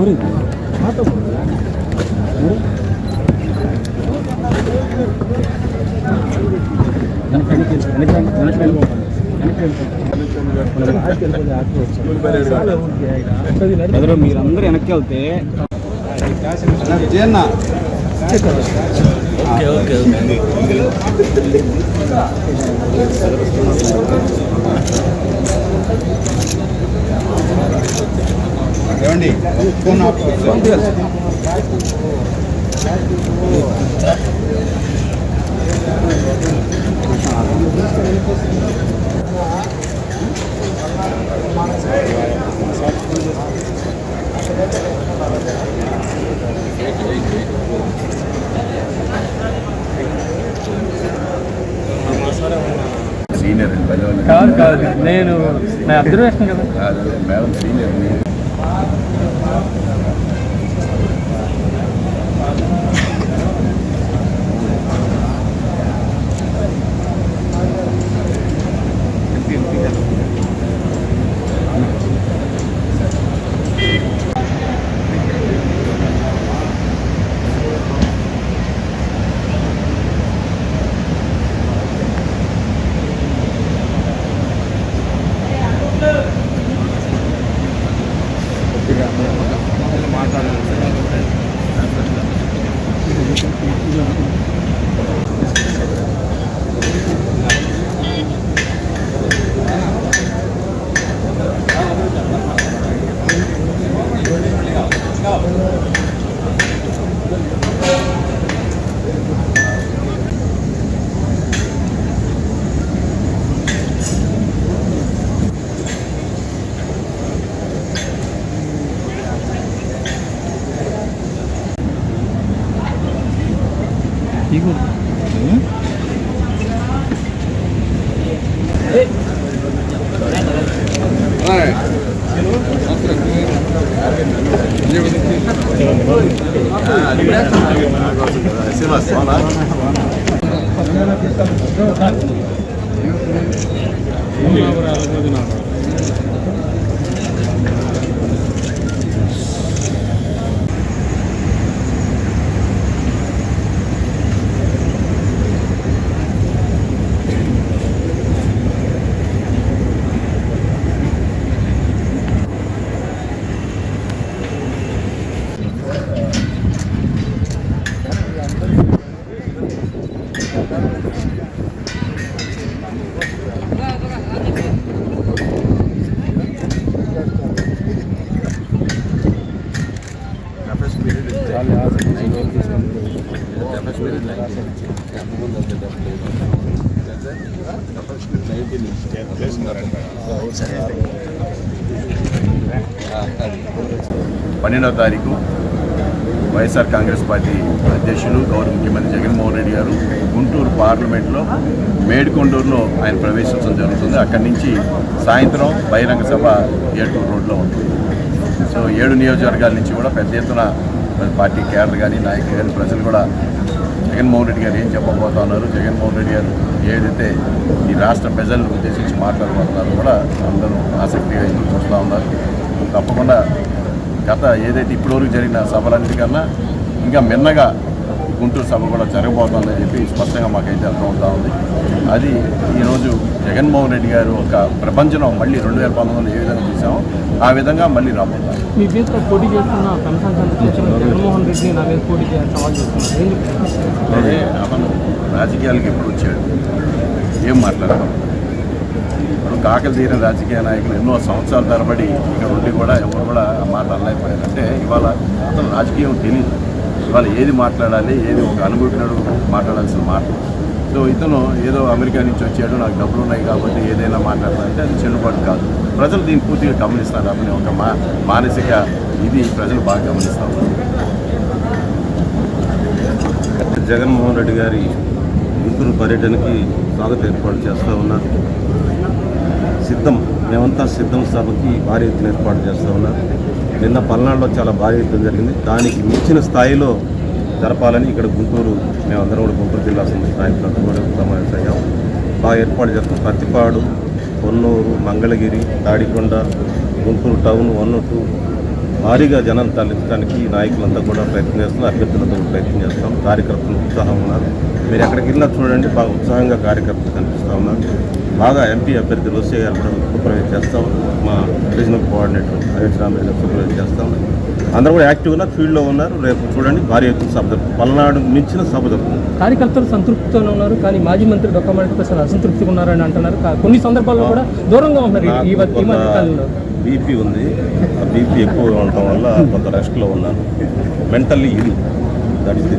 ஒரு எனக்கு எனக்கு எனக்கு మీరందరూ వెనక్కి వెళ్తే ఓకే ఓకే ఏమండి ఫోన్ ఆఫ్ సీనియర్ కాదు కాదు. నేను నా అబ్జర్వేషన్ కాదు. మేడం సీనియర్ మాట్లాడాలి Hum? Ei, 응? Uma hora, uma hora. పన్నెండవ తారీఖు వైఎస్ఆర్ కాంగ్రెస్ పార్టీ అధ్యక్షులు గౌరవ ముఖ్యమంత్రి జగన్మోహన్ రెడ్డి గారు గుంటూరు పార్లమెంట్లో మేడ్కొండూరులో ఆయన ప్రవేశించడం జరుగుతుంది. అక్కడి నుంచి సాయంత్రం బహిరంగ సభ ఏటూరు రోడ్లో ఉంటుంది. సో ఏడు నియోజకవర్గాల నుంచి కూడా పెద్ద ఎత్తున పార్టీ కేడర్ కానీ నాయకులు కానీ ప్రజలు కూడా జగన్మోహన్ రెడ్డి గారు ఏం చెప్పబోతా ఉన్నారు జగన్మోహన్ రెడ్డి గారు ఏదైతే ఈ రాష్ట్ర ప్రజలను ఉద్దేశించి మాట్లాడబోతున్నారో కూడా అందరూ ఆసక్తిగా ఎదురు చూస్తూ ఉన్నారు. తప్పకుండా గత ఏదైతే ఇప్పటివరకు జరిగిన సభలన్నిటికన్నా ఇంకా మిన్నగా గుంటూరు సభ కూడా జరగబోతోందని చెప్పి స్పష్టంగా మాకైతే అర్థమవుతా ఉంది. అది ఈరోజు జగన్మోహన్ రెడ్డి గారు ఒక ప్రపంచం మళ్ళీ రెండు వేల పంతొమ్మిదిలో ఏ విధంగా చూసామో ఆ విధంగా మళ్ళీ రాబోతారు మీ పోటీ చేస్తున్న జగన్మోహన్ నా మీద పోటీ అతను రాజకీయాలకు ఎప్పుడు వచ్చాడు? ఏం మాట్లాడతాం? ఇప్పుడు కాకలు తీరిన రాజకీయ నాయకులు ఎన్నో సంవత్సరాల తరబడి ఇక్కడ ఉండి కూడా ఎవరు కూడా మాట అనలేకపోయారు. అంటే ఇవాళ అతను రాజకీయం తెలియదు ఇవాళ ఏది మాట్లాడాలి ఏది ఒక అనుభవించినాడు మాట్లాడాల్సిన మాట. సో ఇతను ఏదో అమెరికా నుంచి వచ్చాడు నాకు డబ్బులు ఉన్నాయి కాబట్టి ఏదైనా మాట్లాడాలంటే అది చెల్లుబాటు కాదు. ప్రజలు దీన్ని పూర్తిగా గమనిస్తారు అతని ఒక మా మానసిక ఇది ప్రజలు బాగా గమనిస్తారు. జగన్మోహన్ రెడ్డి గారి గుంటూరు పర్యటనకి స్వాగత ఏర్పాటు చేస్తూ ఉన్నారు. సిద్ధం మేమంతా సిద్ధం సభకి భారీ ఎత్తున ఏర్పాటు చేస్తూ ఉన్నారు. నిన్న పల్నాడులో చాలా భారీ యుద్ధం జరిగింది. దానికి మించిన స్థాయిలో జరపాలని ఇక్కడ గుంటూరు మేమందరం కూడా గుంటూరు జిల్లా సంబంధించిన నాయకులంతా కూడా సమావేశం బాగా ఏర్పాటు చేస్తాం. Prathipadu Ponnur Mangalagiri Tadikonda Guntur town one two భారీగా జనం తరలించడానికి నాయకులంతా కూడా ప్రయత్నం చేస్తున్నారు. అభ్యర్థులతో ప్రయత్నం చేస్తాం కార్యకర్తలు ఉత్సాహం ఉన్నారు. మీరు ఎక్కడికి వెళ్ళినా చూడండి. బాగా ఉత్సాహంగా కార్యకర్తలు కనిపిస్తూ ఉన్నారు. బాగా ఎంపీ అభ్యర్థి రోసే గారు కూడా సూపర్వైజ్ చేస్తాం. మా regional coordinator Harish Ramaiah supervise చేస్తాం. అందరూ కూడా యాక్టివ్ ఉన్నారు ఫీల్డ్లో ఉన్నారు. రేపు చూడండి భారీ ఎత్తున సభ పల్నాడు మించిన సభ కార్యకర్తలు సంతృప్తితోనే ఉన్నారు కానీ మాజీ మంత్రి డొక్కమాటి ప్రసాద్ అసంతృప్తిగా ఉన్నారని అంటున్నారు. కొన్ని సందర్భాల్లో కూడా దూరంగా ఉన్నారు ఈ- బీపీ ఉంది. ఆ బీపీ ఎక్కువగా ఉండటం వల్ల కొంత రెస్ట్లో ఉన్నాను. Mentally ill that is the